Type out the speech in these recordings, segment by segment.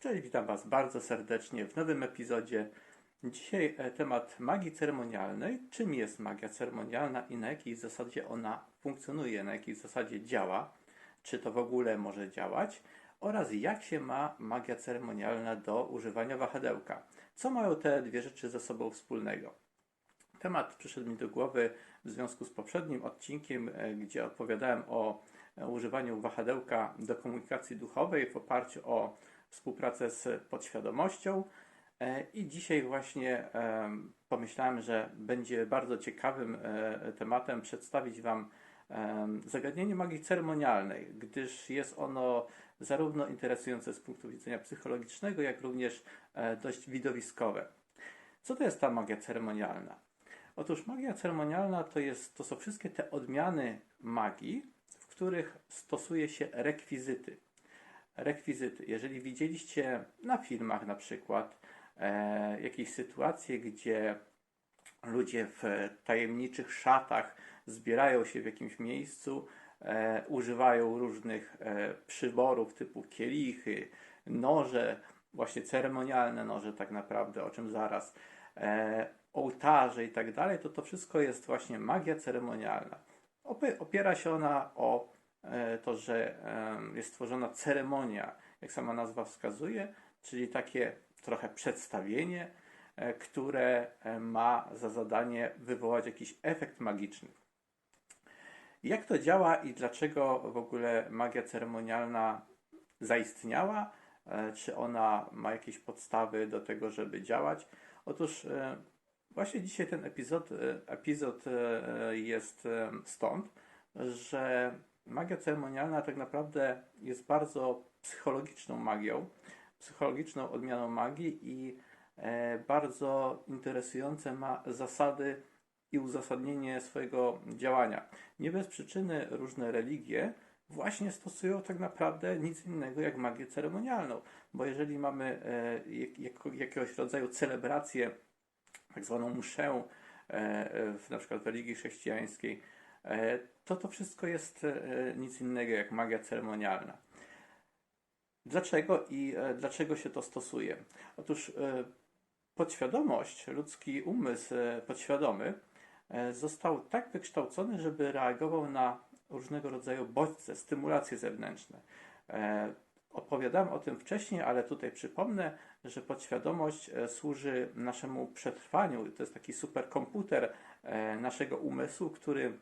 Cześć, witam Was bardzo serdecznie w nowym epizodzie. Dzisiaj e, temat magii ceremonialnej. Czym jest magia ceremonialna i na jakiej zasadzie ona funkcjonuje, na jakiej zasadzie działa, czy to w ogóle może działać oraz jak się ma magia ceremonialna do używania wahadełka. Co mają te dwie rzeczy ze sobą wspólnego? Temat przyszedł mi do głowy w związku z poprzednim odcinkiem, e, gdzie opowiadałem o e, używaniu wahadełka do komunikacji duchowej w oparciu o współpracę z podświadomością. E, I dzisiaj właśnie pomyślałem, że będzie bardzo ciekawym tematem przedstawić Wam zagadnienie magii ceremonialnej, gdyż jest ono zarówno interesujące z punktu widzenia psychologicznego, jak również dość widowiskowe. Co to jest ta magia ceremonialna? Otóż magia ceremonialna to, jest, to są wszystkie te odmiany magii, w których stosuje się rekwizyty. Rekwizyty. Jeżeli widzieliście na filmach na przykład e, jakieś sytuacje, gdzie ludzie w tajemniczych szatach zbierają się w jakimś miejscu, e, używają różnych e, przyborów typu kielichy, noże, właśnie ceremonialne noże tak naprawdę, o czym zaraz, e, ołtarze i tak dalej, to to wszystko jest właśnie magia ceremonialna. Opiera się ona o to, że jest stworzona ceremonia, jak sama nazwa wskazuje, czyli takie trochę przedstawienie, e, które e, ma za zadanie wywołać jakiś efekt magiczny. Jak to działa i dlaczego w ogóle magia ceremonialna zaistniała? Czy ona ma jakieś podstawy do tego, żeby działać? Otóż Właśnie dzisiaj ten epizod, e, epizod e, jest e, stąd, że magia ceremonialna tak naprawdę jest bardzo psychologiczną magią, psychologiczną odmianą magii i bardzo interesujące ma zasady i uzasadnienie swojego działania. Nie bez przyczyny różne religie właśnie stosują tak naprawdę nic innego jak magię ceremonialną, bo jeżeli mamy jakiegoś rodzaju celebrację tak zwaną mszę e, e, w na przykład w religii chrześcijańskiej, e, to to wszystko jest nic innego jak magia ceremonialna. Dlaczego i dlaczego się to stosuje? Otóż podświadomość, ludzki umysł podświadomy został tak wykształcony, żeby reagował na różnego rodzaju bodźce, stymulacje zewnętrzne. Opowiadałem o tym wcześniej, ale tutaj przypomnę, że podświadomość e, służy naszemu przetrwaniu. To jest taki superkomputer e, naszego umysłu, który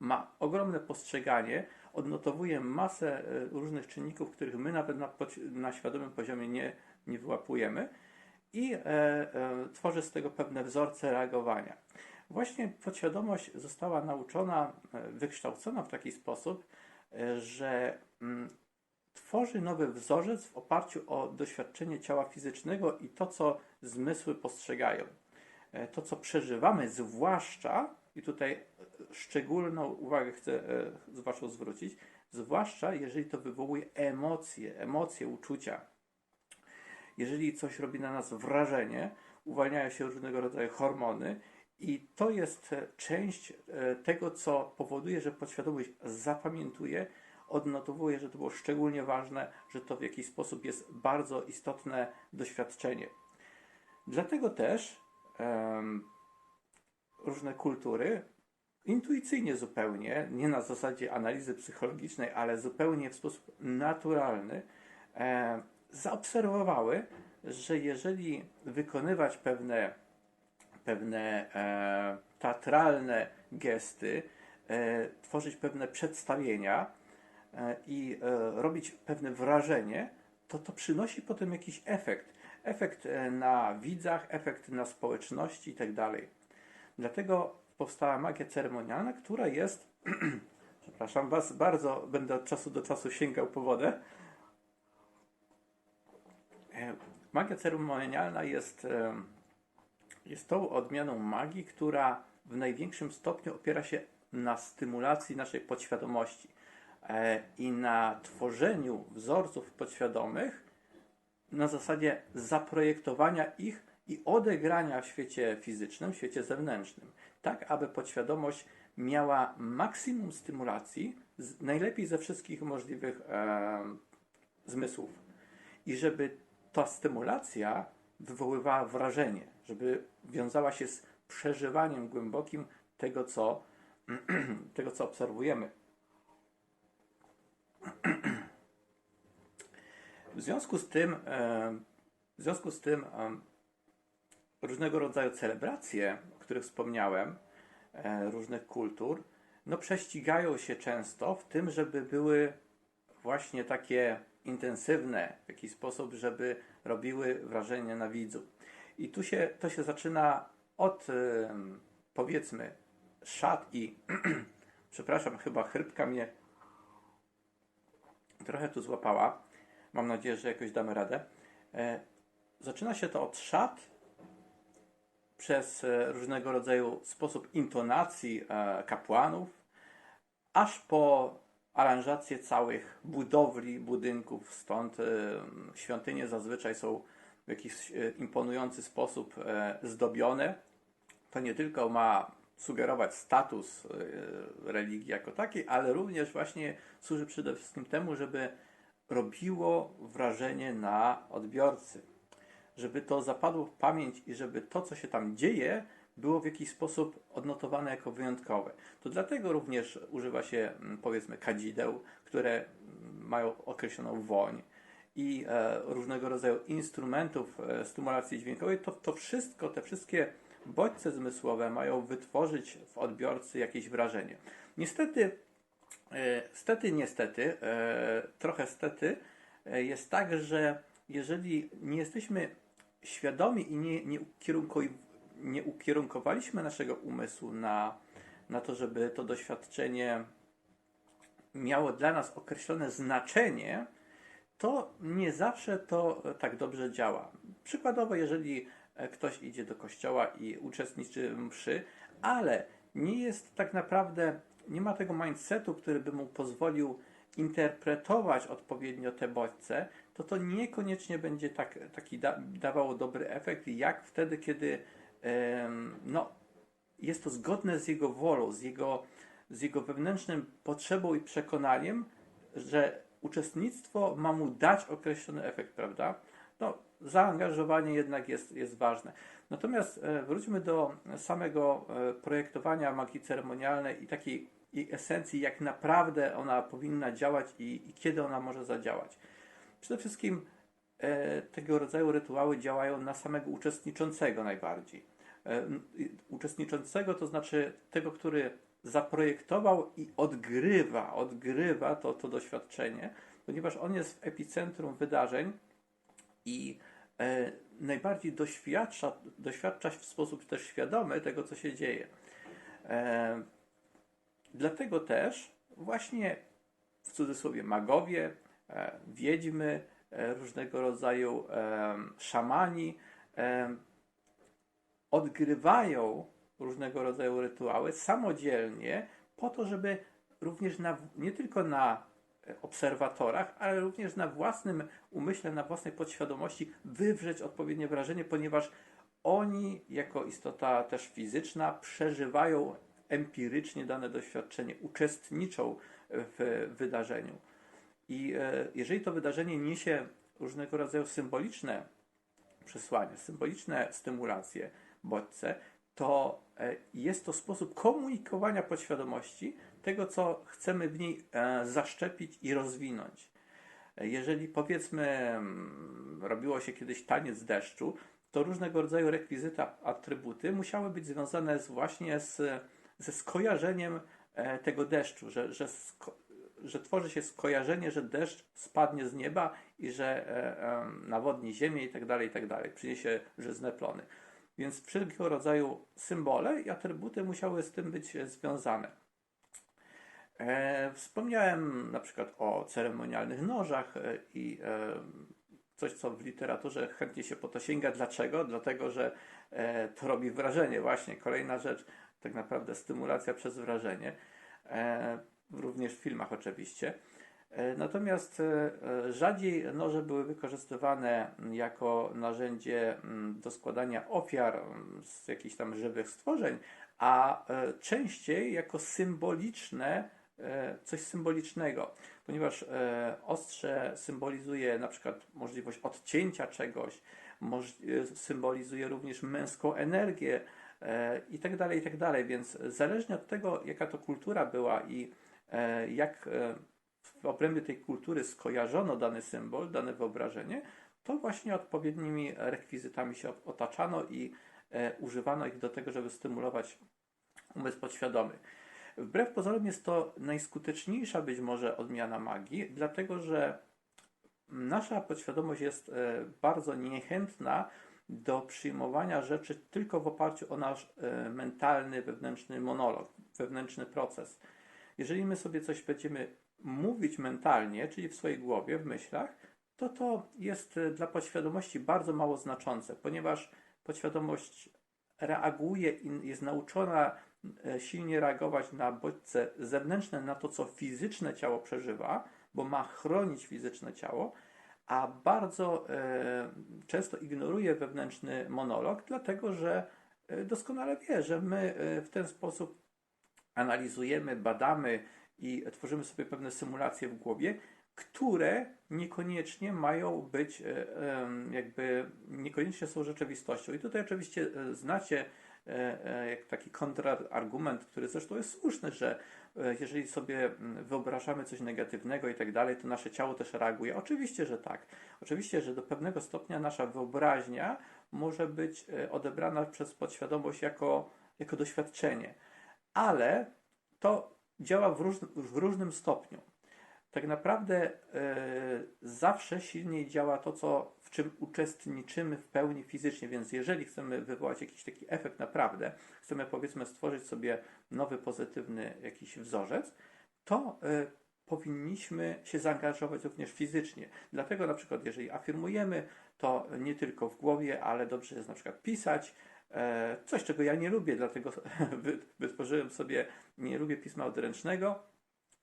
ma ogromne postrzeganie, odnotowuje masę e, różnych czynników, których my nawet na, na świadomym poziomie nie, nie wyłapujemy i e, e, tworzy z tego pewne wzorce reagowania. Właśnie podświadomość została nauczona, wykształcona w taki sposób, że mm, tworzy nowy wzorzec w oparciu o doświadczenie ciała fizycznego i to, co zmysły postrzegają. E, to, co przeżywamy, zwłaszcza, i tutaj szczególną uwagę chcę e, z Waszą zwrócić, zwłaszcza jeżeli to wywołuje emocje, emocje, uczucia. Jeżeli coś robi na nas wrażenie, uwalniają się różnego rodzaju hormony, i to jest e, część tego, co powoduje, że podświadomość zapamiętuje odnotowuję, że to było szczególnie ważne, że to w jakiś sposób jest bardzo istotne doświadczenie. Dlatego też um, różne kultury intuicyjnie zupełnie, nie na zasadzie analizy psychologicznej, ale zupełnie w sposób naturalny, e, zaobserwowały, że jeżeli wykonywać pewne, pewne e, teatralne gesty, e, tworzyć pewne przedstawienia, E, i e, robić pewne wrażenie, to to przynosi potem jakiś efekt. Efekt e, na widzach, efekt na społeczności itd. Dlatego powstała magia ceremonialna, która jest, przepraszam Was, bardzo będę od czasu do czasu sięgał po wodę. Magia ceremonialna jest, jest tą odmianą magii, która w największym stopniu opiera się na stymulacji naszej podświadomości. E, i na tworzeniu wzorców podświadomych na zasadzie zaprojektowania ich i odegrania w świecie fizycznym, w świecie zewnętrznym, tak aby podświadomość miała maksimum stymulacji, najlepiej ze wszystkich możliwych e, zmysłów. i żeby ta stymulacja wywoływała wrażenie, żeby wiązała się z przeżywaniem głębokim tego, co, tego, co obserwujemy. W związku z tym, e, w związku z tym e, różnego rodzaju celebracje, o których wspomniałem, e, różnych kultur, no prześcigają się często w tym, żeby były właśnie takie intensywne w jakiś sposób, żeby robiły wrażenie na widzu. I tu się, to się zaczyna od powiedzmy szat i przepraszam, chyba chrypka mnie trochę tu złapała. Mam nadzieję, że jakoś damy radę. E, zaczyna się to od szat przez e, różnego rodzaju sposób intonacji e, kapłanów, aż po aranżację całych budowli, budynków. Stąd świątynie zazwyczaj są w jakiś imponujący sposób zdobione. To nie tylko ma sugerować status religii jako takiej, ale również właśnie służy przede wszystkim temu, żeby robiło wrażenie na odbiorcy. Żeby to zapadło w pamięć i żeby to, co się tam dzieje, było w jakiś sposób odnotowane jako wyjątkowe. To dlatego również używa się, mm, powiedzmy, kadzideł, które mm, mają określoną woń i e, różnego rodzaju instrumentów e, stymulacji dźwiękowej. To, to wszystko, te wszystkie bodźce zmysłowe mają wytworzyć w odbiorcy jakieś wrażenie. Niestety E, stety, niestety, e, trochę stety, e, jest tak, że jeżeli nie jesteśmy świadomi i nie, nie, nie ukierunkowaliśmy naszego umysłu na, na to, żeby to doświadczenie miało dla nas określone znaczenie, to nie zawsze to tak dobrze działa. Przykładowo, jeżeli ktoś idzie do kościoła i uczestniczy w mszy, ale nie jest tak naprawdę nie ma tego mindsetu, który by mu pozwolił interpretować odpowiednio te bodźce, to to niekoniecznie będzie tak, taki da, dawało dobry efekt, jak wtedy, kiedy no, jest to zgodne z jego wolą, z jego, z jego wewnętrznym potrzebą i przekonaniem, że uczestnictwo ma mu dać określony efekt, prawda? No, zaangażowanie jednak jest, jest ważne. Natomiast e, wróćmy do samego e, projektowania magii ceremonialnej i takiej esencji, jak naprawdę ona powinna działać i, i kiedy ona może zadziałać. Przede wszystkim e, tego rodzaju rytuały działają na samego uczestniczącego najbardziej. E, uczestniczącego to znaczy tego, który zaprojektował i odgrywa, odgrywa to, to doświadczenie, ponieważ on jest w epicentrum wydarzeń i e, najbardziej doświadcza, doświadcza w sposób też świadomy tego, co się dzieje. E, Dlatego też właśnie w cudzysłowie magowie, wiedźmy, e, różnego rodzaju e, szamani odgrywają różnego rodzaju rytuały samodzielnie po to, żeby również na, nie tylko na obserwatorach, ale również na własnym umyśle, na własnej podświadomości wywrzeć odpowiednie wrażenie, ponieważ oni, jako istota też fizyczna, przeżywają empirycznie dane doświadczenie, uczestniczą w wydarzeniu. I e, jeżeli to wydarzenie niesie różnego rodzaju symboliczne przesłanie, symboliczne stymulacje, bodźce, to e, jest to sposób komunikowania podświadomości tego, co chcemy w niej e, zaszczepić i rozwinąć. Jeżeli powiedzmy, mm, robiło się kiedyś taniec deszczu, to różnego rodzaju rekwizyty, atrybuty musiały być związane właśnie z ze skojarzeniem tego deszczu, że, że, że tworzy się skojarzenie, że deszcz spadnie z nieba i że e, nawodni ziemię i tak dalej, i tak dalej, przyniesie żyzne plony. Więc wszelkiego rodzaju symbole i atrybuty musiały z tym być związane. E, wspomniałem na przykład o ceremonialnych nożach e, i e, coś, co w literaturze chętnie się po to sięga. Dlaczego? Dlatego, że e, to robi wrażenie. Właśnie kolejna rzecz, tak naprawdę stymulacja przez wrażenie, e, również w filmach oczywiście. E, natomiast e, rzadziej noże były wykorzystywane jako narzędzie mm, do składania ofiar mm, z jakichś tam żywych stworzeń, a częściej jako symboliczne e, coś symbolicznego, ponieważ e, ostrze symbolizuje na przykład możliwość odcięcia czegoś, e, symbolizuje również męską energię e, i tak dalej, i tak dalej. Więc zależnie od tego, jaka to kultura była i e, jak e, w obrębie tej kultury skojarzono dany symbol, dane wyobrażenie, to właśnie odpowiednimi rekwizytami się otaczano i e, używano ich do tego, żeby stymulować umysł podświadomy. Wbrew pozorom jest to najskuteczniejsza być może odmiana magii, dlatego że nasza podświadomość jest e, bardzo niechętna do przyjmowania rzeczy tylko w oparciu o nasz e, mentalny, wewnętrzny monolog, wewnętrzny proces. Jeżeli my sobie coś będziemy mówić mentalnie, czyli w swojej głowie, w myślach, to to jest e, dla podświadomości bardzo mało znaczące, ponieważ podświadomość reaguje i jest nauczona e, silnie reagować na bodźce zewnętrzne, na to, co fizyczne ciało przeżywa, bo ma chronić fizyczne ciało, a bardzo e, często ignoruje wewnętrzny monolog, dlatego że e, doskonale wie, że my w ten sposób analizujemy, badamy i tworzymy sobie pewne symulacje w głowie, które niekoniecznie mają być, e, jakby niekoniecznie są rzeczywistością. I tutaj oczywiście e, znacie e, jak taki kontrargument, który zresztą jest słuszny, że jeżeli sobie wyobrażamy coś negatywnego i tak dalej, to nasze ciało też reaguje. Oczywiście, że tak. Oczywiście, że do pewnego stopnia nasza wyobraźnia może być odebrana przez podświadomość jako, jako doświadczenie, ale to działa w, róż, w różnym stopniu. Tak naprawdę e, zawsze silniej działa to, co, w czym uczestniczymy w pełni fizycznie, więc jeżeli chcemy wywołać jakiś taki efekt naprawdę, chcemy powiedzmy stworzyć sobie nowy, pozytywny jakiś wzorzec, to e, powinniśmy się zaangażować również fizycznie. Dlatego na przykład, jeżeli afirmujemy, to nie tylko w głowie, ale dobrze jest na przykład pisać, coś czego ja nie lubię, dlatego wy- wytworzyłem sobie, nie lubię pisma odręcznego,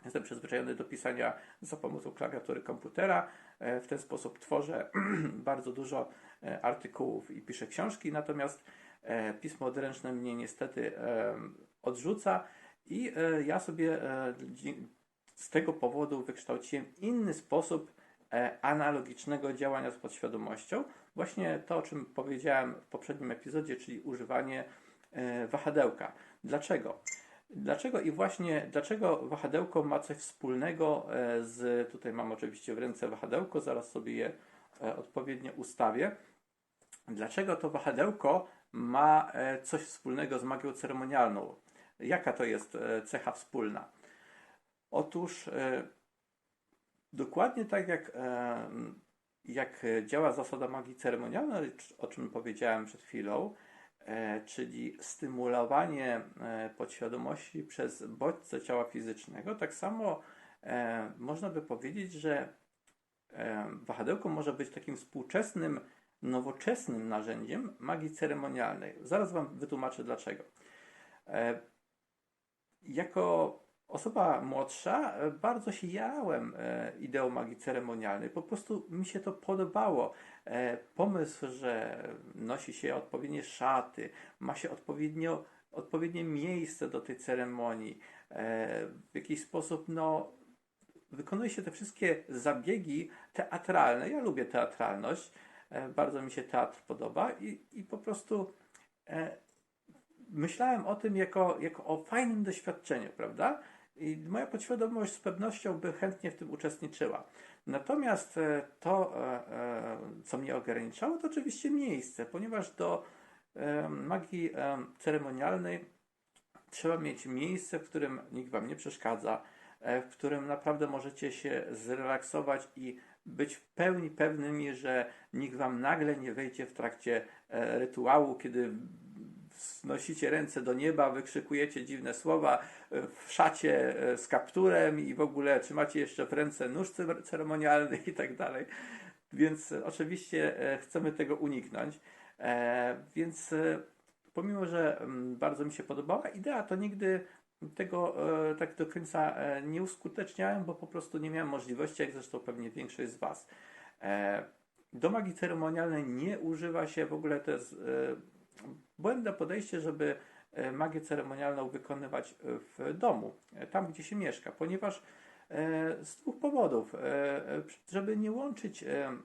Jestem przyzwyczajony do pisania za pomocą klawiatury komputera. E, W ten sposób tworzę bardzo dużo e, artykułów i piszę książki, natomiast e, pismo odręczne mnie niestety e, odrzuca i e, ja sobie e, z tego powodu wykształciłem inny sposób e, analogicznego działania z podświadomością. Właśnie to, o czym powiedziałem w poprzednim epizodzie, czyli używanie e, wahadełka. Dlaczego? Dlaczego i właśnie dlaczego wahadełko ma coś wspólnego e, z. Tutaj mam oczywiście w ręce wahadełko, zaraz sobie je e, odpowiednio ustawię. Dlaczego to wahadełko ma e, coś wspólnego z magią ceremonialną? Jaka to jest e, cecha wspólna? Otóż e, dokładnie tak jak, e, jak działa zasada magii ceremonialnej, o czym powiedziałem przed chwilą, e, czyli stymulowanie e, podświadomości przez bodźce ciała fizycznego, tak samo można by powiedzieć, że wahadełko może być takim współczesnym, nowoczesnym narzędziem magii ceremonialnej. Zaraz Wam wytłumaczę dlaczego. Jako osoba młodsza e, bardzo się jarałem e, ideą magii ceremonialnej. Po prostu mi się to podobało. E, Pomysł, że nosi się odpowiednie szaty, ma się odpowiednio, odpowiednie miejsce do tej ceremonii, w jakiś sposób no, wykonuje się te wszystkie zabiegi teatralne. Ja lubię teatralność, bardzo mi się teatr podoba i, i po prostu myślałem o tym jako, jako o fajnym doświadczeniu, prawda? I moja podświadomość z pewnością by chętnie w tym uczestniczyła. Natomiast e, to, e, e, co mnie ograniczało, to oczywiście miejsce, ponieważ do magii ceremonialnej trzeba mieć miejsce, w którym nikt Wam nie przeszkadza, w którym naprawdę możecie się zrelaksować i być w pełni pewnymi, że nikt Wam nagle nie wejdzie w trakcie rytuału, kiedy znosicie ręce do nieba, wykrzykujecie dziwne słowa e, w szacie e, z kapturem i w ogóle trzymacie jeszcze w ręce nóż cer- ceremonialny i tak dalej. Więc oczywiście e, chcemy tego uniknąć. Więc pomimo, że mm, bardzo mi się podobała idea, to nigdy tego tak do końca nie uskuteczniałem, bo po prostu nie miałem możliwości, jak zresztą pewnie większość z Was. Do magii ceremonialnej nie używa się w ogóle, to jest błędne podejście, żeby e, magię ceremonialną wykonywać w domu, e, tam gdzie się mieszka, ponieważ e, z dwóch powodów. E, e, Żeby nie łączyć e,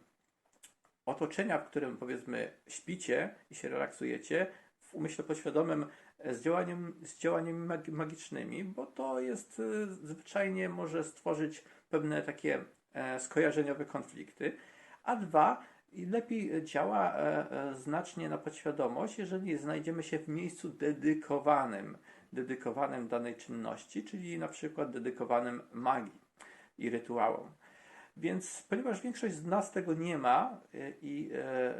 otoczenia, w którym powiedzmy śpicie i się relaksujecie, w umyśle podświadomym e, z, działaniem, z działaniami mag- magicznymi, bo to jest e, zwyczajnie może stworzyć pewne takie e, skojarzeniowe konflikty. A dwa, i lepiej działa e, e, znacznie na podświadomość, jeżeli znajdziemy się w miejscu dedykowanym, dedykowanym danej czynności, czyli na przykład dedykowanym magii i rytuałom. Więc ponieważ większość z nas tego nie ma e, i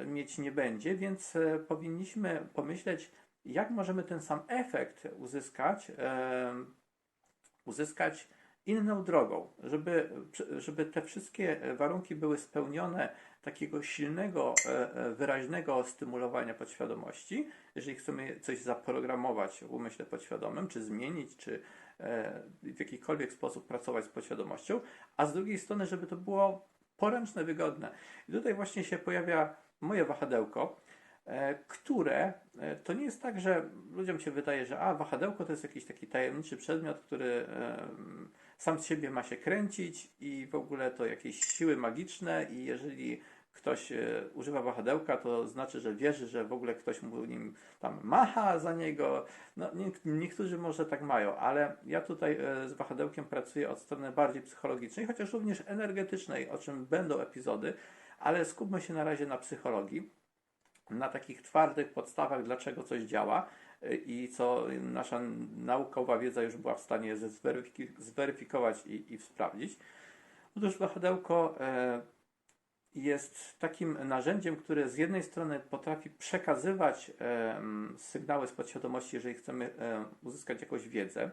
mieć nie będzie, więc powinniśmy pomyśleć, jak możemy ten sam efekt uzyskać, uzyskać inną drogą, żeby, żeby te wszystkie warunki były spełnione takiego silnego, e, e, wyraźnego stymulowania podświadomości, jeżeli chcemy coś zaprogramować w umyśle podświadomym, czy zmienić, czy e, w jakikolwiek sposób pracować z podświadomością, a z drugiej strony, żeby to było poręczne, wygodne. I tutaj właśnie się pojawia moje wahadełko, które to nie jest tak, że ludziom się wydaje, że a wahadełko to jest jakiś taki tajemniczy przedmiot, który sam z siebie ma się kręcić i w ogóle to jakieś siły magiczne i jeżeli ktoś e, używa wahadełka, to znaczy, że wierzy, że w ogóle ktoś mu nim tam macha za niego. No, nie, niektórzy może tak mają, ale ja tutaj e, z wahadełkiem pracuję od strony bardziej psychologicznej, chociaż również energetycznej, o czym będą epizody, ale skupmy się na razie na psychologii, na takich twardych podstawach, dlaczego coś działa e, i co nasza naukowa wiedza już była w stanie zweryfikować i, i sprawdzić. Otóż wahadełko e, jest takim narzędziem, które z jednej strony potrafi przekazywać sygnały z podświadomości, jeżeli chcemy em, uzyskać jakąś wiedzę,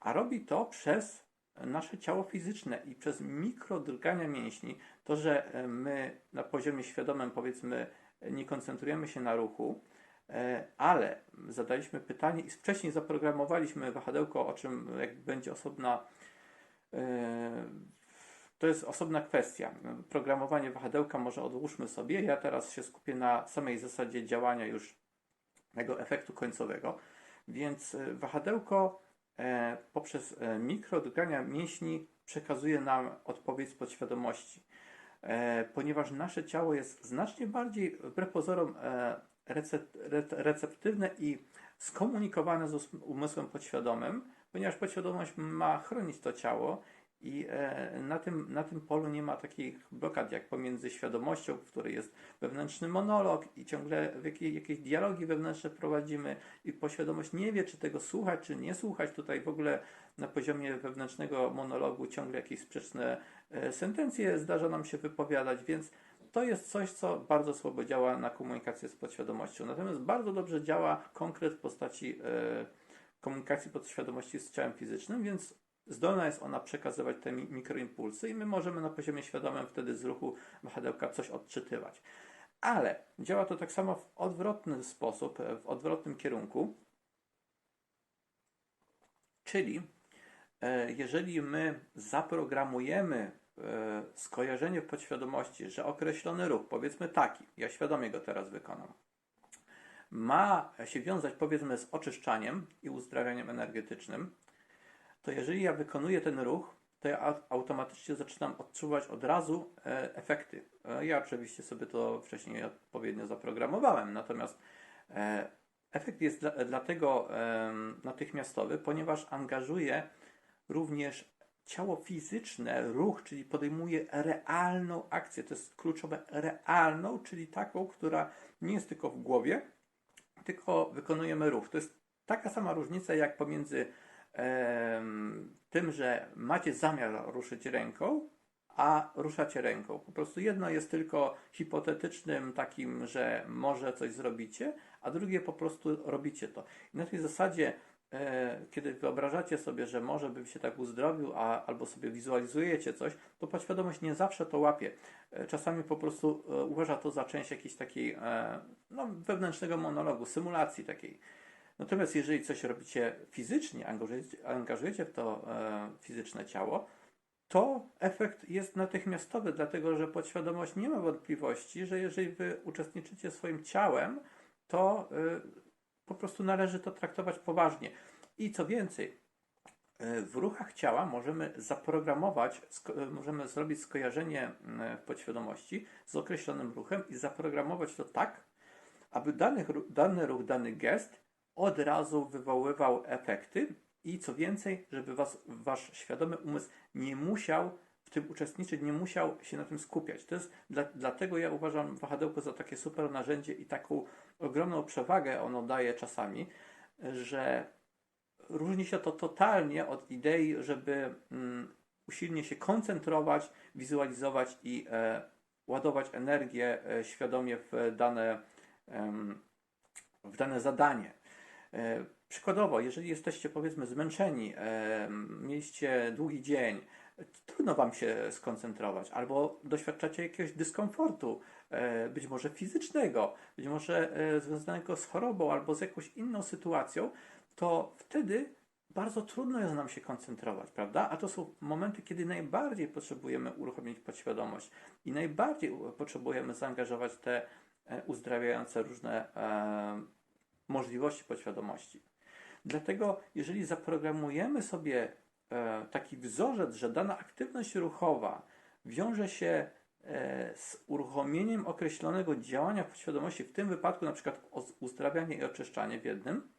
a robi to przez nasze ciało fizyczne i przez mikrodrgania mięśni. To, że my na poziomie świadomym, powiedzmy, nie koncentrujemy się na ruchu, e, ale zadaliśmy pytanie i wcześniej zaprogramowaliśmy wahadełko, o czym będzie osobna e, to jest osobna kwestia. Programowanie wahadełka może odłóżmy sobie. Ja teraz się skupię na samej zasadzie działania już tego efektu końcowego. Więc e, wahadełko e, poprzez e, mikrodrgania mięśni przekazuje nam odpowiedź podświadomości. Ponieważ nasze ciało jest znacznie bardziej, wbrew receptywne i skomunikowane z umysłem podświadomym, ponieważ podświadomość ma chronić to ciało i e, na tym, na tym polu nie ma takich blokad jak pomiędzy świadomością, w której jest wewnętrzny monolog i ciągle jakiej, jakieś dialogi wewnętrzne prowadzimy i podświadomość nie wie, czy tego słuchać, czy nie słuchać. Tutaj w ogóle na poziomie wewnętrznego monologu ciągle jakieś sprzeczne e, sentencje zdarza nam się wypowiadać, więc to jest coś, co bardzo słabo działa na komunikację z podświadomością. Natomiast bardzo dobrze działa konkret w postaci e, komunikacji podświadomości z ciałem fizycznym, więc zdolna jest ona przekazywać te mi- mikroimpulsy i my możemy na poziomie świadomym wtedy z ruchu wahadełka coś odczytywać. Ale działa to tak samo w odwrotny sposób, e, w odwrotnym kierunku. Czyli e, jeżeli my zaprogramujemy e, skojarzenie w podświadomości, że określony ruch, powiedzmy taki, ja świadomie go teraz wykonam, ma się wiązać powiedzmy z oczyszczaniem i uzdrawianiem energetycznym, to jeżeli ja wykonuję ten ruch, to ja au- automatycznie zaczynam odczuwać od razu e, efekty. E, ja oczywiście sobie to wcześniej odpowiednio zaprogramowałem, natomiast e, efekt jest dla, dlatego natychmiastowy, ponieważ angażuje również ciało fizyczne, ruch, czyli podejmuje realną akcję. To jest kluczowe, realną, czyli taką, która nie jest tylko w głowie, tylko wykonujemy ruch. To jest taka sama różnica jak pomiędzy tym, że macie zamiar ruszyć ręką, a ruszacie ręką. Po prostu jedno jest tylko hipotetycznym takim, że może coś zrobicie, a drugie po prostu robicie to. I na tej zasadzie, e, kiedy wyobrażacie sobie, że może bym się tak uzdrowił, a, albo sobie wizualizujecie coś, to podświadomość nie zawsze to łapie. E, czasami po prostu e, uważa to za część jakiejś takiej no, wewnętrznego monologu, symulacji takiej. Natomiast jeżeli coś robicie fizycznie, angażujecie, angażujecie w to e, fizyczne ciało, to efekt jest natychmiastowy, dlatego że podświadomość nie ma wątpliwości, że jeżeli wy uczestniczycie swoim ciałem, to y, po prostu należy to traktować poważnie. I co więcej, e, w ruchach ciała możemy zaprogramować, e, możemy zrobić skojarzenie mm, w podświadomości z określonym ruchem i zaprogramować to tak, aby dany, dany ruch, dany gest od razu wywoływał efekty i co więcej, żeby was, wasz świadomy umysł nie musiał w tym uczestniczyć, nie musiał się na tym skupiać. To jest dla, dlatego ja uważam wahadełko za takie super narzędzie i taką ogromną przewagę ono daje czasami, że różni się to totalnie od idei, żeby mm, usilnie się koncentrować, wizualizować i e, ładować energię e, świadomie w dane, em, w dane zadanie. E, Przykładowo, jeżeli jesteście powiedzmy zmęczeni, e, mieliście długi dzień, trudno Wam się skoncentrować, albo doświadczacie jakiegoś dyskomfortu, e, być może fizycznego, być może związanego z chorobą albo z jakąś inną sytuacją, to wtedy bardzo trudno jest nam się koncentrować, prawda? A to są momenty, kiedy najbardziej potrzebujemy uruchomić podświadomość i najbardziej potrzebujemy zaangażować te uzdrawiające różne możliwości podświadomości. Dlatego, jeżeli zaprogramujemy sobie e, taki wzorzec, że dana aktywność ruchowa wiąże się e, z uruchomieniem określonego działania podświadomości, w tym wypadku na przykład uzdrawianie i oczyszczanie w jednym,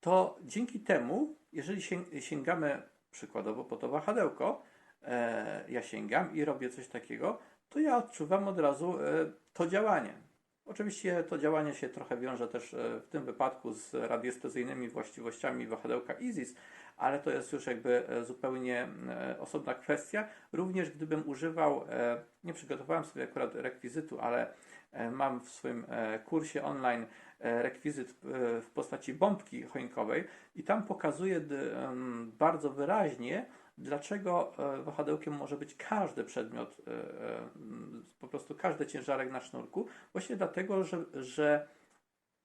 to dzięki temu, jeżeli sięg- sięgamy przykładowo po to wahadełko, e, ja sięgam i robię coś takiego, to ja odczuwam od razu to działanie. Oczywiście to działanie się trochę wiąże też e, w tym wypadku z radiestezyjnymi właściwościami wahadełka ISIS, ale to jest już jakby e, zupełnie e, osobna kwestia. Również gdybym używał, nie przygotowałem sobie akurat rekwizytu, ale mam w swoim kursie online rekwizyt w postaci bombki choinkowej i tam pokazuję bardzo wyraźnie, dlaczego e, wahadełkiem może być każdy przedmiot, e, e, po prostu każdy ciężarek na sznurku, właśnie dlatego, że, że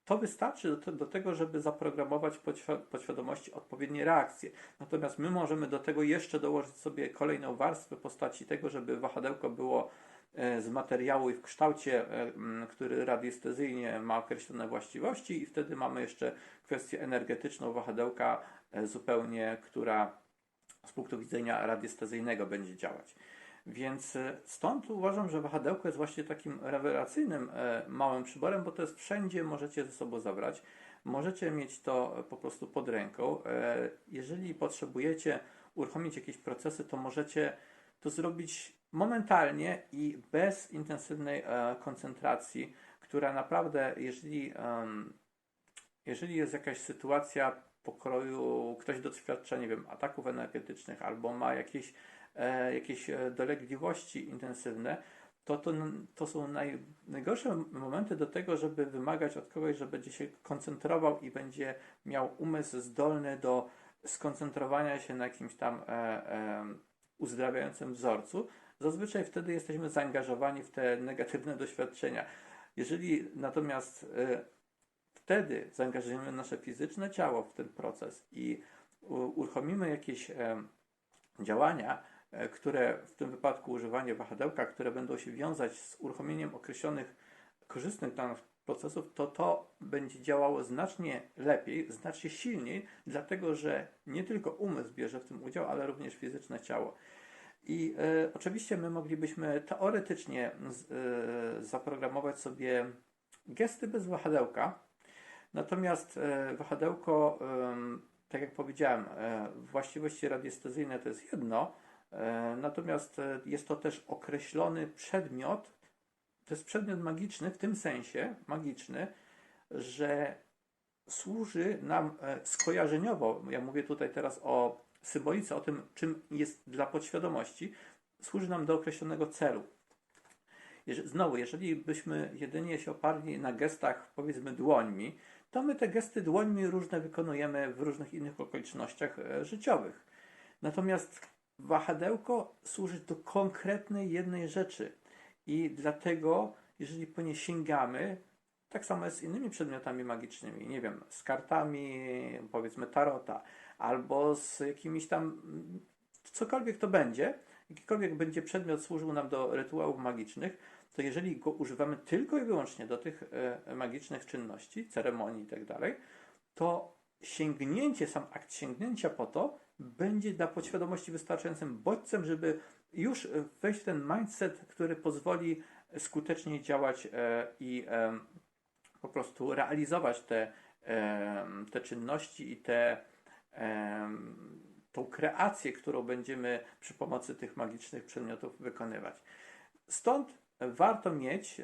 to wystarczy do, do tego, żeby zaprogramować podświ- podświadomości odpowiednie reakcje. Natomiast my możemy do tego jeszcze dołożyć sobie kolejną warstwę postaci tego, żeby wahadełko było z materiału i w kształcie, który radiestezyjnie ma określone właściwości i wtedy mamy jeszcze kwestię energetyczną wahadełka zupełnie, która z punktu widzenia radiestezyjnego będzie działać. Więc e, stąd uważam, że wahadełko jest właśnie takim rewelacyjnym e, małym przyborem, bo to jest wszędzie, możecie ze sobą zabrać. Możecie mieć to e, po prostu pod ręką. Jeżeli potrzebujecie uruchomić jakieś procesy, to możecie to zrobić momentalnie i bez intensywnej koncentracji, która naprawdę, jeżeli, jeżeli jest jakaś sytuacja pokroju, ktoś doświadcza, nie wiem, ataków energetycznych albo ma jakieś, e, jakieś e, dolegliwości intensywne, to, to, to są naj, najgorsze momenty do tego, żeby wymagać od kogoś, że będzie się koncentrował i będzie miał umysł zdolny do skoncentrowania się na jakimś tam e, e, uzdrawiającym wzorcu. Zazwyczaj wtedy jesteśmy zaangażowani w te negatywne doświadczenia. Jeżeli natomiast e, wtedy zaangażujemy nasze fizyczne ciało w ten proces i uruchomimy jakieś e, działania, e, które w tym wypadku używanie wahadełka, które będą się wiązać z uruchomieniem określonych korzystnych dla nas procesów, to to będzie działało znacznie lepiej, znacznie silniej, dlatego że nie tylko umysł bierze w tym udział, ale również fizyczne ciało. I e, oczywiście my moglibyśmy teoretycznie z, e, zaprogramować sobie gesty bez wahadełka, Natomiast e, wahadełko, tak jak powiedziałem, e, właściwości radiestezyjne to jest jedno, e, natomiast jest to też określony przedmiot, to jest przedmiot magiczny w tym sensie, magiczny, że służy nam skojarzeniowo, ja mówię tutaj teraz o symbolice, o tym, czym jest dla podświadomości, służy nam do określonego celu. Znowu, jeżeli byśmy jedynie się oparli na gestach, powiedzmy, dłońmi, to my te gesty dłońmi różne wykonujemy w różnych innych okolicznościach e, życiowych. Natomiast wahadełko służy do konkretnej jednej rzeczy i dlatego, jeżeli po nie sięgamy, tak samo jest z innymi przedmiotami magicznymi, nie wiem, z kartami, powiedzmy, tarota, albo z jakimiś tam, mm, cokolwiek to będzie, jakikolwiek będzie przedmiot służył nam do rytuałów magicznych, to jeżeli go używamy tylko i wyłącznie do tych e, magicznych czynności, ceremonii i tak to sięgnięcie, sam akt sięgnięcia po to będzie dla podświadomości wystarczającym bodźcem, żeby już wejść w ten mindset, który pozwoli skutecznie działać e, i e, po prostu realizować te, te czynności i te, tą kreację, którą będziemy przy pomocy tych magicznych przedmiotów wykonywać. Stąd warto mieć, e,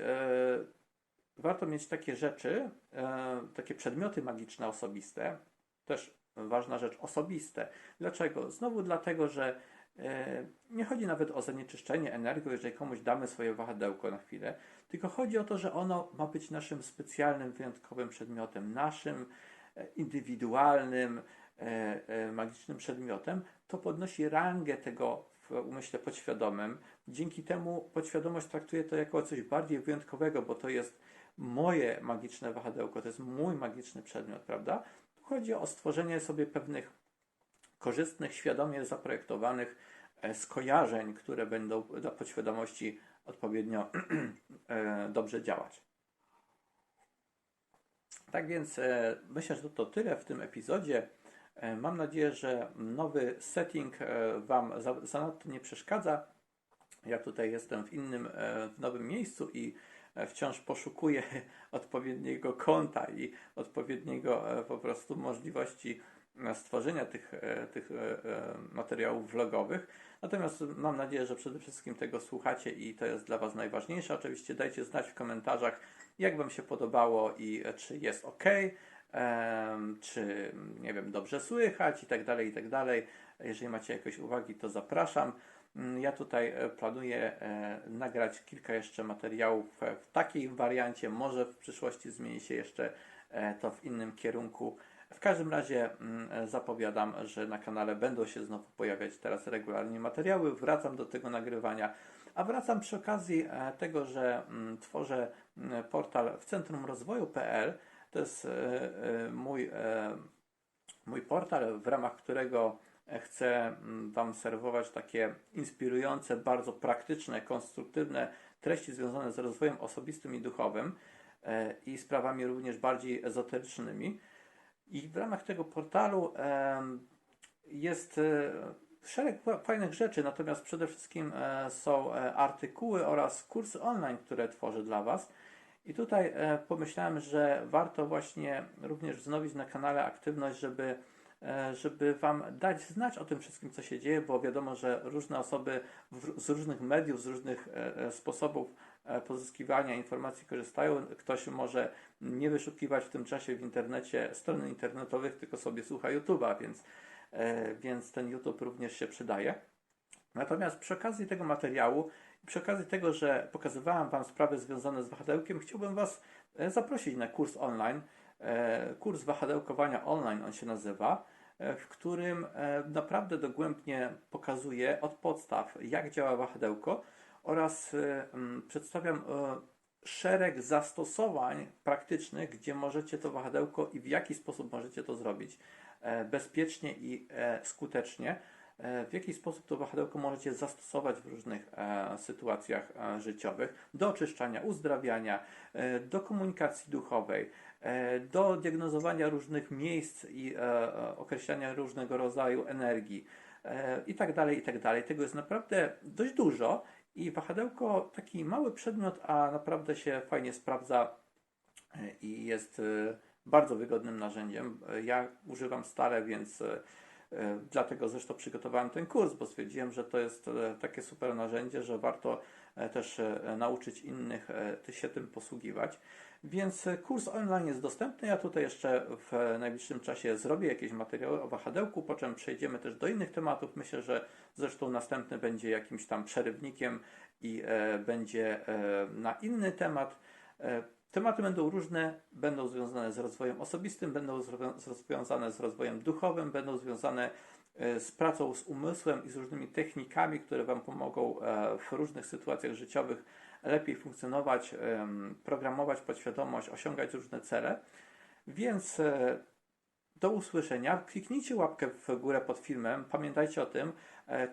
warto mieć takie rzeczy, e, takie przedmioty magiczne osobiste, też ważna rzecz, osobiste. Dlaczego? Znowu dlatego, że e, nie chodzi nawet o zanieczyszczenie energią, jeżeli komuś damy swoje wahadełko na chwilę, tylko chodzi o to, że ono ma być naszym specjalnym, wyjątkowym przedmiotem, naszym indywidualnym, magicznym przedmiotem. To podnosi rangę tego w umyśle podświadomym. Dzięki temu podświadomość traktuje to jako coś bardziej wyjątkowego, bo to jest moje magiczne wahadełko, to jest mój magiczny przedmiot, prawda? Tu chodzi o stworzenie sobie pewnych korzystnych, świadomie zaprojektowanych e, skojarzeń, które będą dla podświadomości odpowiednio e, dobrze działać. Tak więc e, myślę, że to, to tyle w tym epizodzie. E, Mam nadzieję, że nowy setting e, Wam za- zanadto nie przeszkadza. Ja tutaj jestem w innym, e, w nowym miejscu i wciąż poszukuję odpowiedniego konta i odpowiedniego po prostu możliwości stworzenia tych, tych materiałów vlogowych. Natomiast mam nadzieję, że przede wszystkim tego słuchacie i to jest dla Was najważniejsze. Oczywiście dajcie znać w komentarzach, jak Wam się podobało i czy jest ok, czy nie wiem, dobrze słychać i tak dalej, i tak dalej. Jeżeli macie jakieś uwagi, to zapraszam. Mm, Ja tutaj e, planuję e, nagrać kilka jeszcze materiałów e, w takiej wariancie. Może w przyszłości zmieni się jeszcze to w innym kierunku. W każdym razie mm, zapowiadam, że na kanale będą się znowu pojawiać teraz regularnie materiały. Wracam do tego nagrywania. A wracam przy okazji tego, że mm, tworzę portal w centrum rozwoju.pl. To jest e, e, mój, e, mój portal, w ramach którego chcę mm, Wam serwować takie inspirujące, bardzo praktyczne, konstruktywne treści związane z rozwojem osobistym i duchowym i sprawami również bardziej ezoterycznymi. I w ramach tego portalu jest szereg fa- fajnych rzeczy, natomiast przede wszystkim są artykuły oraz kursy online, które tworzę dla Was. I tutaj e, pomyślałem, że warto właśnie również wznowić na kanale aktywność, żeby, e, żeby Wam dać znać o tym wszystkim, co się dzieje, bo wiadomo, że różne osoby z różnych mediów, z różnych e, sposobów pozyskiwania informacji korzystają. Ktoś może nie wyszukiwać w tym czasie w internecie stron internetowych, tylko sobie słucha YouTube'a, więc, więc ten YouTube również się przydaje. Natomiast przy okazji tego materiału, przy okazji tego, że pokazywałem Wam sprawy związane z wahadełkiem, chciałbym Was e, zaprosić na kurs online. E, Kurs wahadełkowania online on się nazywa, e, w którym naprawdę dogłębnie pokazuję od podstaw, jak działa wahadełko oraz przedstawiam szereg zastosowań praktycznych, gdzie możecie to wahadełko i w jaki sposób możecie to zrobić bezpiecznie i skutecznie. E, W jaki sposób to wahadełko możecie zastosować w różnych e, sytuacjach e, życiowych do oczyszczania, uzdrawiania, do komunikacji duchowej, do diagnozowania różnych miejsc i określania różnego rodzaju energii i tak dalej, i tak dalej. Tego jest naprawdę dość dużo i wahadełko taki mały przedmiot, a naprawdę się fajnie sprawdza i jest bardzo wygodnym narzędziem. Ja używam stale, więc dlatego zresztą przygotowałem ten kurs, bo stwierdziłem, że to jest e, takie super narzędzie, że warto e, też e, nauczyć innych e, się tym posługiwać. Więc e, kurs online jest dostępny. Ja tutaj jeszcze w najbliższym czasie zrobię jakieś materiały o wahadełku, po czym przejdziemy też do innych tematów. Myślę, że zresztą następny będzie jakimś tam przerywnikiem i e, będzie e, na inny temat. Tematy będą różne, będą związane z rozwojem osobistym, będą związane z rozwojem duchowym, będą związane e, z pracą z umysłem i z różnymi technikami, które Wam pomogą e, w różnych sytuacjach życiowych lepiej funkcjonować, programować podświadomość, osiągać różne cele. Więc e, do usłyszenia. Kliknijcie łapkę w górę pod filmem. Pamiętajcie o tym,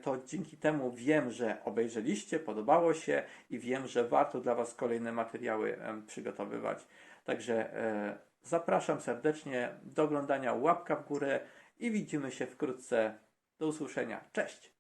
to dzięki temu wiem, że obejrzeliście, podobało się i wiem, że warto dla Was kolejne materiały przygotowywać. Także e, zapraszam serdecznie do oglądania łapka w górę i widzimy się wkrótce. Do usłyszenia. Cześć!